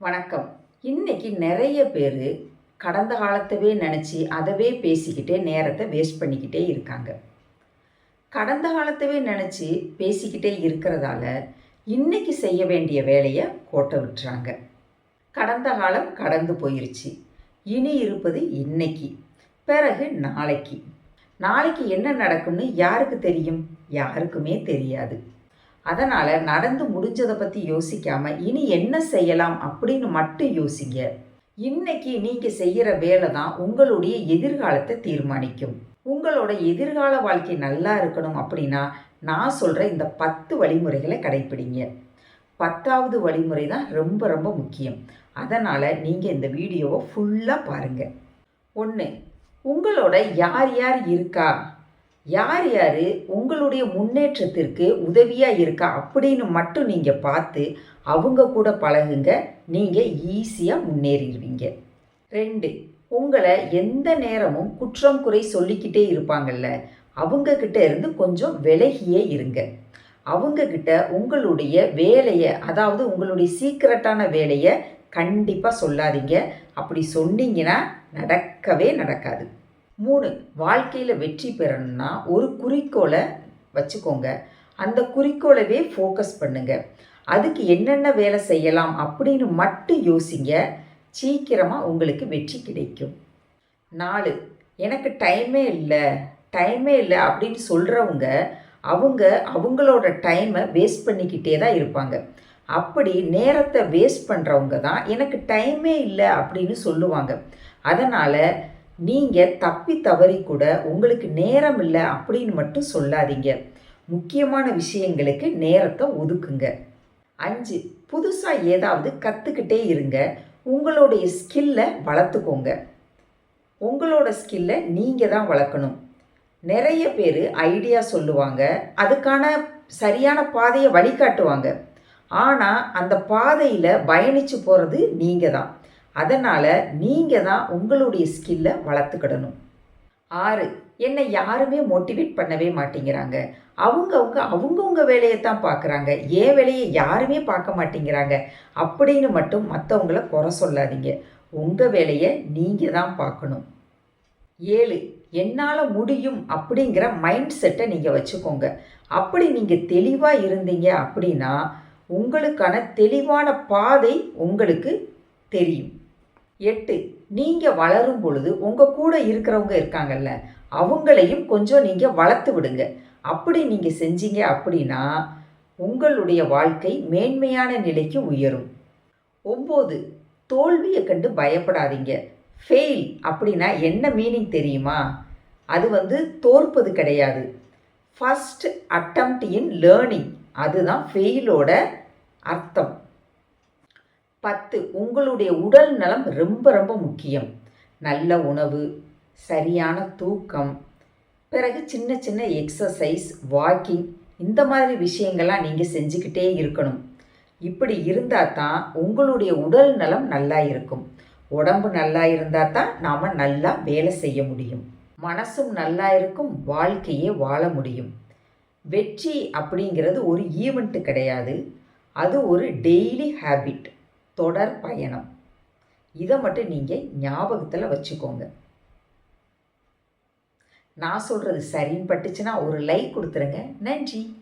வணக்கம். இன்னைக்கு நிறைய பேர் கடந்த காலத்தவே நினச்சி அதவே பேசிக்கிட்டே நேரத்தை வேஸ்ட் பண்ணிக்கிட்டே இருக்காங்க. கடந்த காலத்தவே நினச்சி பேசிக்கிட்டே இருக்கிறதால இன்னைக்கு செய்ய வேண்டிய வேலையை கோட்டை விட்டுறாங்க. கடந்த காலம் கடந்து போயிருச்சு. இனி இருப்பது இன்னைக்கு பிறகு நாளைக்கு. நாளைக்கு என்ன நடக்கும்னு யாருக்கு தெரியும்? யாருக்குமே தெரியாது. அதனால் நடந்து முடிஞ்சதை பற்றி யோசிக்காம இனி என்ன செய்யலாம் அப்படின்னு மட்டும் யோசிங்க. இன்னைக்கு நீங்கள் செய்கிற வேலை தான் உங்களுடைய எதிர்காலத்தை தீர்மானிக்கும். உங்களோட எதிர்கால வாழ்க்கை நல்லா இருக்கணும் அப்படின்னா நான் சொல்கிற இந்த பத்து வழிமுறைகளை கடைப்பிடிங்க. பத்தாவது வழிமுறை தான் ரொம்ப ரொம்ப முக்கியம். அதனால் நீங்கள் இந்த வீடியோவை ஃபுல்லாக பாருங்கள் ஒன்று உங்களோட யார் யார் இருக்கா? யார் யார் உங்களுடைய முன்னேற்றத்திற்கு உதவியாக இருக்கா அப்படின்னு மட்டும் நீங்கள் பார்த்து அவங்க கூட பழகுங்க. நீங்கள் ஈஸியாக முன்னேறிடுவீங்க. ரெண்டு உங்களை எந்த நேரமும் குற்றம் குறை சொல்லிக்கிட்டே இருப்பாங்கல்ல. அவங்கக்கிட்ட இருந்து கொஞ்சம் விலகியே இருங்க. அவங்கக்கிட்ட உங்களுடைய வேலையை அதாவது உங்களுடைய சீக்கிரட்டான வேலையை கண்டிப்பாக சொல்லாதீங்க. அப்படி சொன்னீங்கன்னா நடக்கவே நடக்காது. மூணு வாழ்க்கையில் வெற்றி பெறணும்னா ஒரு குறிக்கோளை வச்சுக்கோங்க. அந்த குறிக்கோளவே ஃபோக்கஸ் பண்ணுங்க. அதுக்கு என்னென்ன வேலை செய்யலாம் அப்படின்னு மட்டும் யோசிங்க. சீக்கிரமாக உங்களுக்கு வெற்றி கிடைக்கும். நாலு எனக்கு டைமே இல்லை டைமே இல்லை அப்படின்னு சொல்கிறவங்க அவங்க அவங்களோட டைமை வேஸ்ட் பண்ணிக்கிட்டே தான் இருப்பாங்க. அப்படி நேரத்தை வேஸ்ட் பண்ணுறவங்க தான் எனக்கு டைமே இல்லை அப்படின்னு சொல்லுவாங்க. அதனால் நீங்கள் தப்பி தவறி கூட உங்களுக்கு நேரம் இல்லை அப்படின்னு மட்டும் சொல்லாதீங்க. முக்கியமான விஷயங்களுக்கு நேரத்தை ஒதுக்குங்க. அஞ்சு புதுசாக ஏதாவது கற்றுக்கிட்டே இருங்க. உங்களுடைய ஸ்கில்லை வளர்த்துக்கோங்க. உங்களோட ஸ்கில்லை நீங்கள் தான் வளர்க்கணும். நிறைய பேர் ஐடியா சொல்லுவாங்க. அதுக்கான சரியான பாதையை வழிகாட்டுவாங்க. ஆனால் அந்த பாதையில் பயணித்து போகிறது நீங்கள் தான். அதனால் நீங்கள் தான் உங்களுடைய ஸ்கில்லை வளர்த்துக்கிடணும். ஆறு என்னை யாருமே மோட்டிவேட் பண்ணவே மாட்டேங்கிறாங்க. அவங்கவுங்க அவங்கவுங்க வேலையை தான் பார்க்குறாங்க. ஏன் வேலையை யாருமே பார்க்க மாட்டேங்கிறாங்க. அப்படின்னு மட்டும் மற்றவங்கள குறை சொல்லாதீங்க. உங்கள் வேலையை நீங்கள் தான் பார்க்கணும். ஏழு என்னால் முடியும் அப்படிங்கிற மைண்ட் செட்டை நீங்கள் வச்சுக்கோங்க. அப்படி நீங்கள் தெளிவாக இருந்தீங்க அப்படின்னா உங்களுக்கான தெளிவான பாதை உங்களுக்கு தெரியும். எட்டு நீங்கள் வளரும் பொழுது உங்கள் கூட இருக்கிறவங்க இருக்காங்கல்ல அவங்களையும் கொஞ்சம் நீங்கள் வளர்த்து விடுங்க. அப்படி நீங்கள் செஞ்சீங்க அப்படின்னா உங்களுடைய வாழ்க்கை மேன்மையான நிலைக்கு உயரும். ஒம்பது தோல்வியை கண்டு பயப்படாதீங்க. ஃபெயில் அப்படின்னா என்ன மீனிங் தெரியுமா? அது வந்து தோற்பது கிடையாது. ஃபஸ்ட் அட்டம்ப்ட் இன் லேர்னிங் அதுதான் ஃபெயிலோட அர்த்தம். பத்து உங்களுடைய உடல் நலம் ரொம்ப ரொம்ப முக்கியம். நல்ல உணவு சரியான தூக்கம் பிறகு சின்ன சின்ன எக்ஸசைஸ் வாக்கிங் இந்த மாதிரி விஷயங்கள்லாம் நீங்கள் செஞ்சுக்கிட்டே இருக்கணும். இப்படி இருந்தால் தான் உங்களுடைய உடல் நலம் நல்லா இருக்கும். உடம்பு நல்லா இருந்தால் தான் நாம் நல்லா வேலை செய்ய முடியும். மனசும் நல்லா இருக்கும் வாழ்க்கையே வாழ முடியும். வெற்றி அப்படிங்கிறது ஒரு ஈவெண்ட்டு கிடையாது. அது ஒரு டெய்லி ஹேபிட் தொடர் பயணம். இதை மட்டும் நீங்கள் ஞாபகத்தில் வச்சுக்கோங்க. நான் சொல்கிறது சரின்னு பட்டுச்சுன்னா ஒரு லைக் கொடுத்துருங்க. நன்றி.